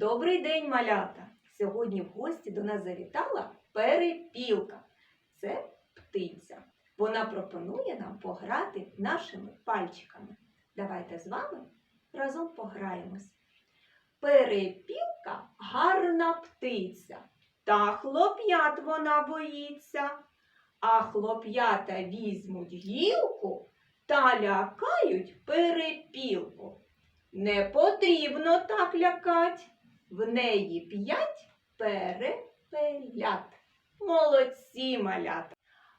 Добрий день, малята! Сьогодні в гості до нас завітала перепілка. Це птиця. Вона пропонує нам пограти нашими пальчиками. Давайте з вами разом пограємось. Перепілка гарна птиця, та хлоп'ят вона боїться. А хлоп'ята візьмуть гілку та лякають перепілку. Не потрібно так лякать. В неї п'ять перепелят. Молодці малята.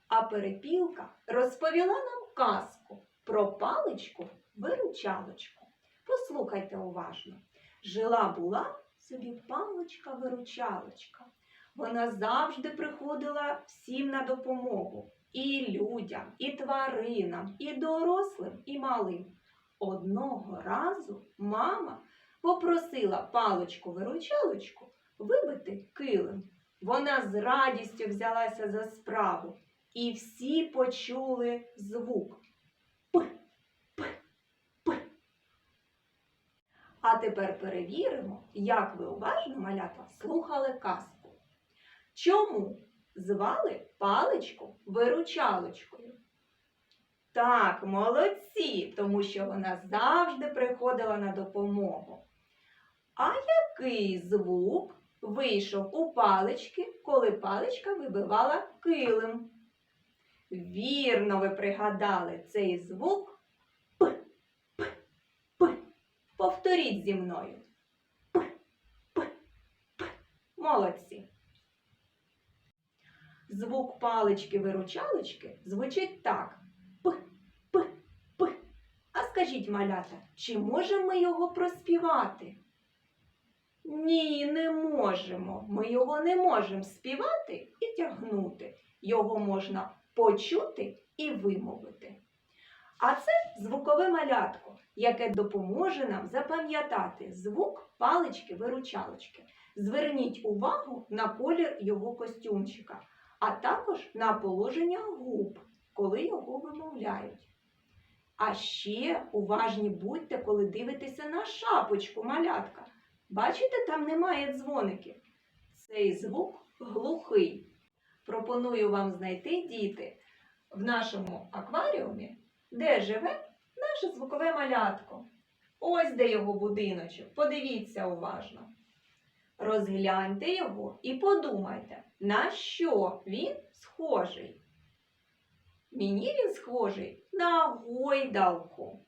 А перепілка розповіла нам казку про паличку виручалочку. Послухайте уважно. Жила була собі паличка-виручалочка. Вона завжди приходила всім на допомогу. І людям, і тваринам, і дорослим, і малим. Одного разу мама попросила паличку-виручалочку вибити килим. Вона з радістю взялася за справу, і всі почули звук. П, п, п. А тепер перевіримо, як ви уважно, малята, слухали казку. Чому звали паличку виручалочкою? Так, молодці, тому що вона завжди приходила на допомогу. А який звук вийшов у палички, коли паличка вибивала килим? Вірно, ви пригадали цей звук П, П, П. Повторіть зі мною. П, П, П. Молодці. Звук палички-виручалочки звучить так. П, П, П. А скажіть, малята, чи можемо ми його проспівати? Ні, не можемо. Ми його не можемо співати і тягнути. Його можна почути і вимовити. А це звукове малятко, яке допоможе нам запам'ятати звук палички-виручалочки. Зверніть увагу на колір його костюмчика, а також на положення губ, коли його вимовляють. А ще уважні будьте, коли дивитеся на шапочку малятка. Бачите, там немає дзвоників. Цей звук глухий. Пропоную вам знайти діти в нашому акваріумі, де живе наше звукове малятко. Ось де його будиночок. Подивіться уважно. Розгляньте його і подумайте, на що він схожий. Мені він схожий на гойдалку.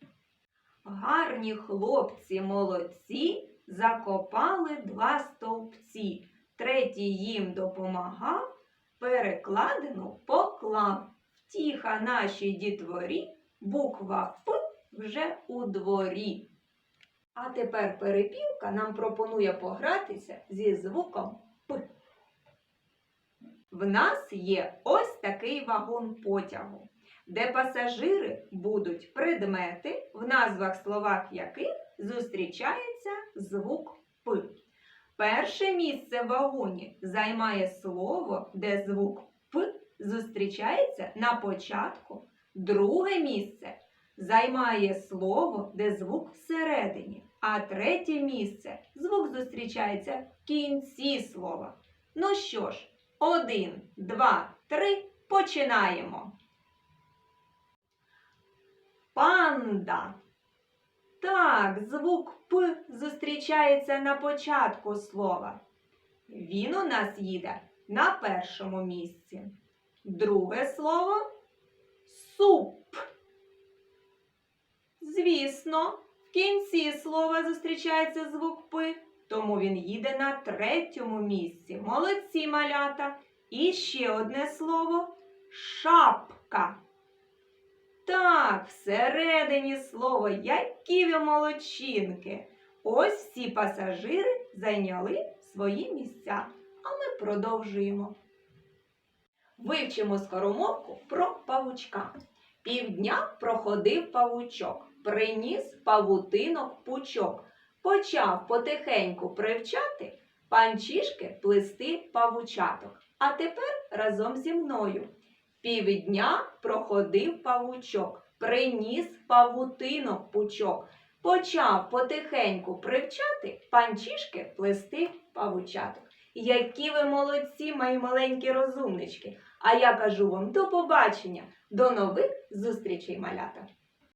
Гарні хлопці молодці закопали два стовпці. Третій їм допомагав, перекладину поклав. Втіха нашій дітворі, буква П вже у дворі. А тепер перепілка нам пропонує погратися зі звуком П. В нас є ось такий вагон потягу, де пасажири будуть предмети, в назвах словах яких зустрічається звук П. Перше місце в вагоні займає слово, де звук П зустрічається на початку. Друге місце займає слово, де звук всередині. А третє місце звук зустрічається в кінці слова. Ну що ж, один, два, три, починаємо. Панда. Так, звук П зустрічається на початку слова. Він у нас їде на першому місці. Друге слово суп. Звісно, в кінці слова зустрічається звук П, тому він їде на третьому місці. Молодці малята. І ще одне слово шапка. Так, всередині слово, які ви молодчинки. Ось всі пасажири зайняли свої місця, а ми продовжуємо. Вивчимо скоромовку про павучка. Півдня проходив павучок, приніс павутинок пучок, почав потихеньку привчати панчішки плести павучаток. А тепер разом зі мною. Півдня проходив павучок, приніс павутинок пучок, почав потихеньку привчати панчішки плести павучаток. Які ви молодці, мої маленькі розумнички! А я кажу вам до побачення, до нових зустрічей, малята!